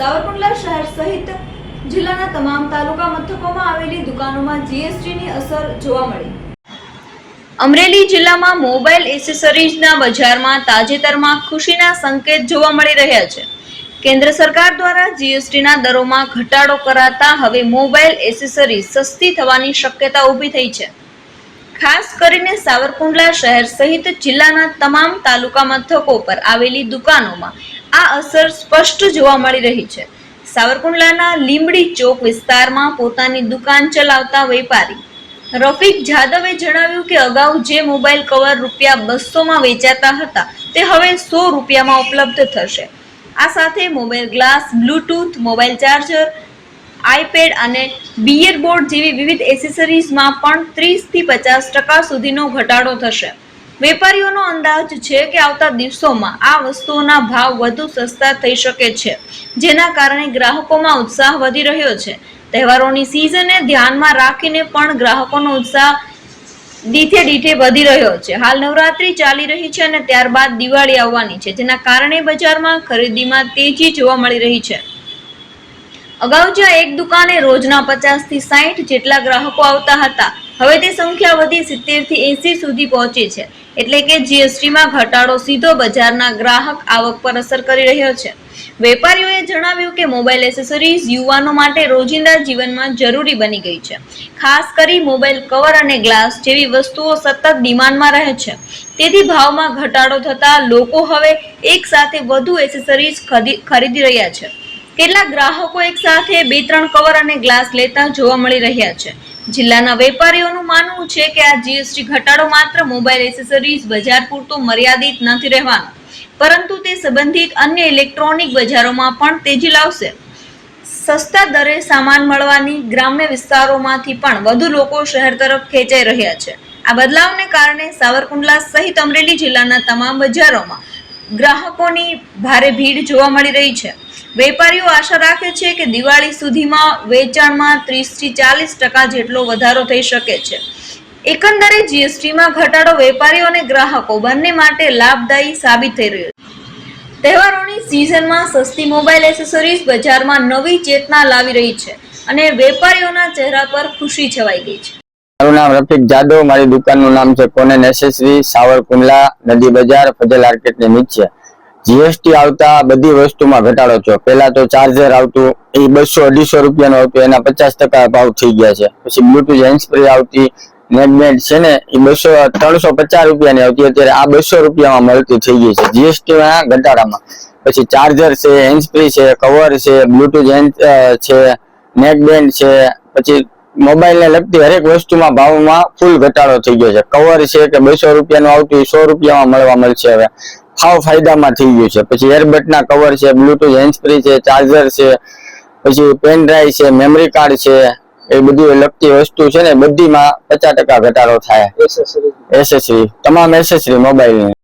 સાવરકુંડલા શહેર સહિત જિલ્લાના તમામ તાલુકા મથકોમાં આવેલી દુકાનોમાં જીએસટીની અસર જોવા મળી. અમરેલી જિલ્લામાં મોબાઈલ એસેસરીઝના બજારમાં તાજેતરમાં ખુશીના સંકેત જોવા મળી રહ્યા છે. કેન્દ્ર સરકાર દ્વારા જીએસટીના દરોમાં ઘટાડો કરાતા હવે મોબાઈલ એસેસરીઝ સસ્તી થવાની શક્યતા ઊભી થઈ છે. ખાસ કરીને સાવરકુંડલા શહેર સહિત જિલ્લાના તમામ તાલુકા મથકો પર આવેલી દુકાનોમાં આ અસર સ્પષ્ટ જોવા મળી રહી છે. સાવરકુંડલાના લીંબડી ચોક વિસ્તારમાં પોતાની દુકાન ચલાવતા વેપારી રફીક જાદવે જણાવ્યું કે અગાઉ જે મોબાઈલ કવર રૂપિયા બસોમાં વેચાતા હતા તે હવે સો રૂપિયામાં ઉપલબ્ધ થશે. આ સાથે mobile glass, Bluetooth, mobile charger iPad અને બિયર બોર્ડ જેવી વિવિધ એસેસરીઝમાં પણ ત્રીસથી પચાસ ટકા સુધીનો ઘટાડો થશે. વેપારીઓનો અંદાજ છે કે આવતા દિવસોમાં આ વસ્તુઓના ભાવ વધુ સસ્તા થઈ શકે છે, જેના કારણે ગ્રાહકોમાં ઉત્સાહ વધી રહ્યો છે. તહેવારોની સિઝને ધ્યાનમાં રાખીને પણ ગ્રાહકોનો ઉત્સાહ દીઠે દીઠે વધી રહ્યો છે. હાલ નવરાત્રી ચાલી રહી છે અને ત્યારબાદ દિવાળી આવવાની છે, જેના કારણે બજારમાં ખરીદીમાં તેજી જોવા મળી રહી છે. અગાઉ જ્યાં એક દુકાને રોજના પચાસથી સાઠ જેટલા ગ્રાહકો આવતા હતા, હવે તે સંખ્યા વધી સિત્તેરથી એસી સુધી પહોંચી છે. એટલે કે જીએસટીમાં ઘટાડો સીધો બજારના ગ્રાહક આવક પર અસર કરી રહ્યો છે. વેપારીઓએ જણાવ્યું કે મોબાઈલ એસેસરીઝ યુવાનો માટે રોજિંદા જીવનમાં જરૂરી બની ગઈ છે. ખાસ કરી મોબાઈલ કવર અને ગ્લાસ જેવી વસ્તુઓ સતત ડિમાન્ડમાં રહે છે. તેથી ભાવમાં ઘટાડો થતાં લોકો હવે એકસાથે વધુ એસેસરીઝ ખરી- ખરીદી રહ્યા છે. કેટલાક ગ્રાહકો એકસાથે બે, ત્રણ કવર અને ગ્લાસ લેતા જોવા મળી રહ્યા છે. જિલ્લાના વેપારીઓનું માનવું છે કે આ જીએસટી ઘટાડો માત્ર મોબાઈલ એસેસરીઝ, બજાર પૂરતો મર્યાદિત નથી રહેવાનો, પરંતુ તે સંબંધિત અન્ય ઇલેક્ટ્રોનિક બજારોમાં પણ તેજી લાવશે. સસ્તા દરે સામાન મળવાની ગ્રામ્ય વિસ્તારોમાંથી પણ વધુ લોકો શહેર તરફ ખેંચાઈ રહ્યા છે. આ બદલાવને કારણે સાવરકુંડલા સહિત અમરેલી જિલ્લાના તમામ બજારોમાં ગ્રાહકોની ભારે ભીડ જોવા મળી રહી છે. વેપારીઓ આશા રાખે છે કે દિવાળી સુધીમાં વેચાણમાં ત્રીસથી ચાલીસ ટકા જેટલો વધારો થઈ શકે છે. એકંદરે જીએસટીમાં ઘટાડો વેપારીઓ અને ગ્રાહકો બંને માટે લાભદાયી સાબિત થઈ રહ્યો છે. તહેવારોની સિઝનમાં સસ્તી મોબાઈલ એસેસરીઝ બજારમાં નવી ચેતના લાવી રહી છે અને વેપારીઓના ચહેરા પર ખુશી છવાઈ ગઈ છે. મારું નામ રફીક જાદવ, મારી દુકાનનું નામ છે કોને નેસેસરી સાવર કુંડલા નદી બજાર, ફજલ માર્કેટની નીચે. જીએસટી આવતા બધી વસ્તુમાં ઘટાડો થયો. પહેલા તો ચાર્જર આવતું, એ બસો અઢીસો રૂપિયાનું આવતું એના પચાસ ટકા ભાવ થઈ ગયા છે. પછી બ્લુટુથ હેન્ડસ્પ્રે આવતી નેકબેન્ડ છે ને, એ બસો, ત્રણસો પચાસ રૂપિયાની આવતી, અત્યારે આ બસો રૂપિયામાં મળતી થઈ ગઈ છે. જીએસટી ના ઘટાડામાં. પછી ચાર્જર છે હેન્ડસ્ફ્રી છે કવર છે બ્લુટુથ હેન્ડ છે નેકબેન્ડ છે, પછી મોબાઈલ ને લગતી હરેક વસ્તુમાં ભાવમાં ફૂલ ઘટાડો થઈ ગયો છે. કવર છે કે બસો રૂપિયાનું આવતું સો રૂપિયામાં મળવા મળશે હવે. સાવ ફાયદામાં થઈ ગયું છે. પછી એરબડ ના કવર છે બ્લુટૂથ હેન્ડફ્રી છે ચાર્જર છે પછી પેન ડ્રાઈવ છે મેમરી કાર્ડ છે એ બધી લગતી વસ્તુ છે ને બધીમાં પચાસ ટકા ઘટાડો થાય. એસેસરી તમામ એસેસરી મોબાઈલની.